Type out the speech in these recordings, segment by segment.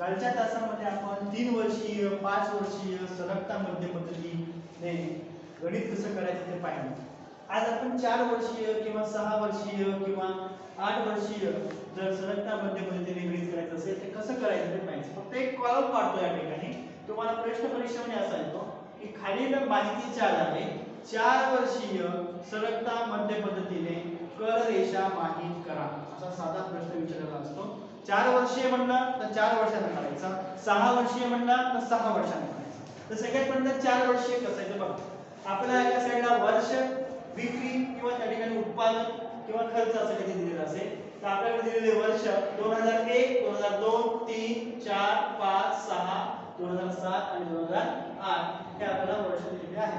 कालच्या तासामध्ये आपण तीन वर्षीय पाच वर्षीय सरकता मध्य पद्धतीने गणित कसं करायचं ते पाहिलं. आज आपण चार वर्षीय किंवा सहा वर्षीय किंवा आठ वर्षीय जर सरकता मध्य पद्धतीने गणित करायचं असेल ते कसं करायचं ते पाहिजे फक्त एक कॉलम काढतो या ठिकाणी. तुम्हाला प्रश्न परीक्षेमध्ये असा येतो की खालील माहितीच्या आधारे चार वर्षीय सरकता मध्य पद्धतीने कर रेषा माहीत करा. असा साधा प्रश्न विचारलेला असतो चार वर्षीय म्हणलं तर चार वर्षांना करायचा. सहा वर्षीय म्हणलं तर सहा वर्षांना करायचा. तर सगळ्यात पहिल्यांदा चार वर्षीय कसं आहे ते बघा. आपल्याला एका साईडला वर्ष विक्री किंवा त्या ठिकाणी उत्पादन किंवा खर्च असं काही दिलेलं असेल तर आपल्याकडे दिलेले वर्ष दोन हजार एक दोन हजार दोन तीन चार पाच सहा दोन हजार सात आणि दोन हजार आठ. हे आपल्याला वर्ष दिलेले आहे.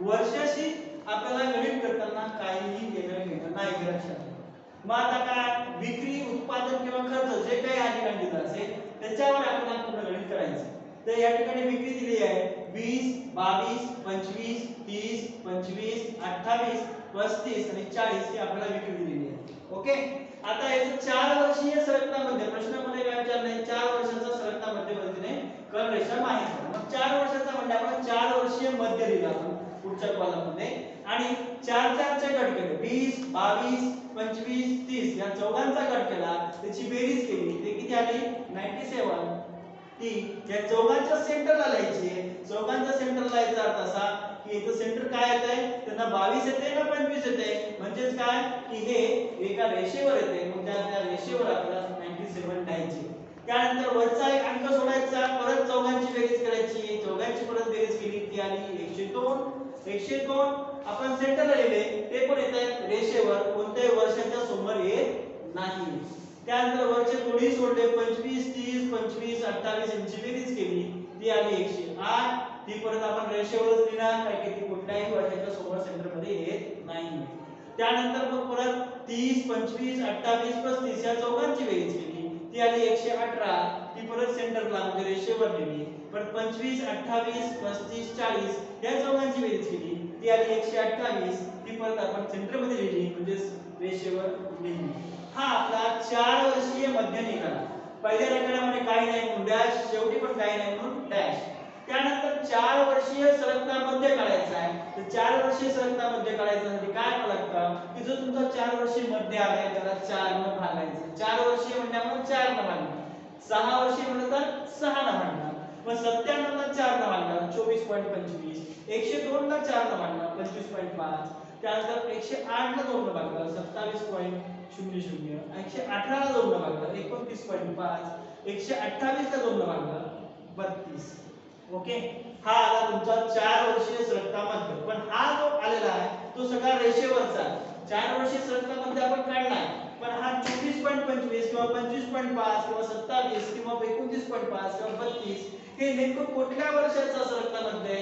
वर्षाशी आपल्याला गणित करताना काहीही वेगळं घेणं नाही लक्षात मग आता काय? विक्री उत्पादन किंवा खर्च जे काही या ठिकाणी दिलं असेल त्याच्यावर आपण पूर्ण गणित करायचं. तर या ठिकाणी विक्री दिली आहे. वीस बावीस पंचवीस तीस पंचवीस अठ्ठावीस पस्तीस आणि चाळीस ही आपल्याला विक्री दिलेली आहे. ओके? आता याचं चार वर्षीय सरकतामध्ये प्रश्नामध्ये काय विचारलंय चार वर्षाचा सरकतामध्ये पद्धतीने कर रेषा माहीत मग चार वर्षाचा म्हणजे आपण चार वर्षीय मध्य लिहिला आपण. पुढच्या कॉलममध्ये आणि चार चारचे गट केले. वीस बावीस पंचवीस तीस या चौघांचा गट केला. त्याची बेरीज केली. ते किती आली? नाईन्टी सेवन ती या चौघांच्या सेंटरला लिहायची आहे. चौघांच्या सेंटरला यायचा अर्थ असा की इथं सेंटर काय येत आहे त्यांना बावीस येते ना पंचवीस येते म्हणजेच काय? की हे एका रेषेवर येते मग त्या त्या रेषेवर आपल्याला नाईन्टी सेवन लिहायची त्यानंतर वरचा एक अंक सोडायचा. परत चौघांची बेरीज करायची चौघांची परत बेरीज केली. ती आली एकशे दोन. एकशे दोन आपण सेंटरला लिहिले ते पण येत आहेत. रेषेवर कोणत्याही वर्षाच्या समोर येत नाही. त्यानंतर वरचे दोन्ही सोडले पंचवीस तीस पंचवीस अठ्ठावीस यांची बेरीज केली. ती आली एकशे आठ. ती परत आपण रेषेवरच लिहिणार कारण की ती कुठल्याही वर्षाच्या समोर सेंटरमध्ये येत नाही. त्यानंतर मग परत तीस पंचवीस अठ्ठावीस पस्तीस या चौघांची बेरीज केली. ती आली एकशे अठरा. ती परत सेंटरला म्हणजे रेषेवर लिहिली परत पंचवीस अठ्ठावीस पस्तीस चाळीस. या बेरीज केली ती आली एकशे अठ्ठावीस ती परत आपण सेंटरमध्ये लिहिली म्हणजे रेषेवर लिहिली हा आपला चार वर्षीय मध्य निकाल. पहिल्या रकाड्यामध्ये काही नाही म्हणून डॅश शेवटी पण काही नाही म्हणून डॅश त्यानंतर चार वर्षीय सरकता मध्य काढायचा आहे. तर चार वर्षीय सरकता मध्य काढायचं म्हणजे काय करावं लागतं की जो तुमचा चार वर्षीय मध्य आलाय त्याला चार न भागायचं. चार वर्षीय म्हणजे चार न भागणं सहा वर्षीय म्हणलं तर सहा न भागणार मग सत्त्याण्णव ला चार न भागणार चोवीस पॉईंट पंचवीस एकशे दोन ला चार न भागणार पंचवीस पॉईंट पाच त्यानंतर एकशे आठ ला दोन न भागणार सत्तावीस पॉईंट शून्य शून्य एकशे अठरा ला दोन न भागणार एकोणतीस पॉईंट पाच एकशे अठ्ठावीस ला दोन न भागणार बत्तीस. ओके? हा आला तुमचा चार वर्षीय सरकता मध्य पण हा जो आलेला आहे तो सगळा रेषेवरचा चार वर्षीय सरकता मध्य आपण काढलाय. पण हा चोवीस पॉईंट पंचवीस किंवा पंचवीस पॉईंट पाच किंवा सत्तावीस किंवा एकोणतीस पॉईंट पाच किंवा बत्तीस हे नेमकं कुठल्या वर्षाचा सरकता मध्य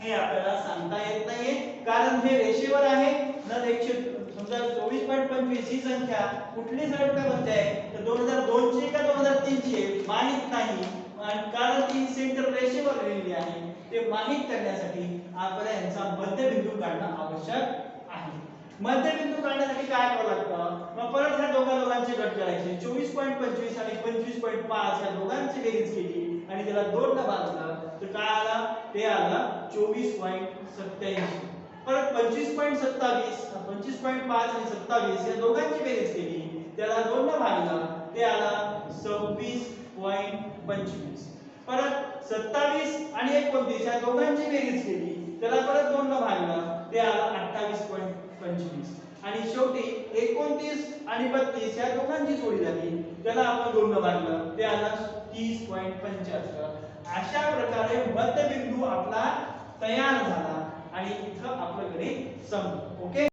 हे आपल्याला सांगता येत नाहीये. कारण हे रेषेवर आहे. जर एकशे समजा चोवीस पॉईंट पंचवीस ही संख्या कुठली सरकता मध्य आहे तर दोन हजार दोनशे का दोन हजार तीनची आहे? माहीत नाही. आणि कारण ती सेंटर रेषेवर लिहिलेली आहे. ते माहीत करण्यासाठी आपल्याला यांचा मध्यबिंदू काढणं आवश्यक आहे. मध्यबिंदू काढण्यासाठी काय करावं लागतं? मग परत ह्या दोघा दोघांचे गट करायचे. चोवीस पॉईंट पंचवीस आणि पंचवीस पॉईंट पाच या दोघांची बेरीज केली. आणि त्याला दोन न भागला तर काय आला? ते आला चोवीस पॉईंट सत्याऐंशी परत पंचवीस पॉईंट सत्तावीस पंचवीस पॉईंट पाच आणि सत्तावीस या दोघांची बेरीज केली. त्याला दोन न भागला ते आला सव्वीस पॉईंट पंचवीस. परत सत्तावीस आणि एकोणतीस या दोघांची बेरीज केली. त्याला परत दोन न भागला ते आला अठ्ठावीस पॉईंट पंचवीस. आणि शेवटी एकोणतीस आणि बत्तीस या दोघांची जोडी झाली. त्याला आपण दोन न भागलं ते आला तीस पॉईंट पंच्याहत्तर. अशा प्रकारे मध्यबिंदू आपला तयार झाला आणि इथं आपलं गणित संपलं. ओके?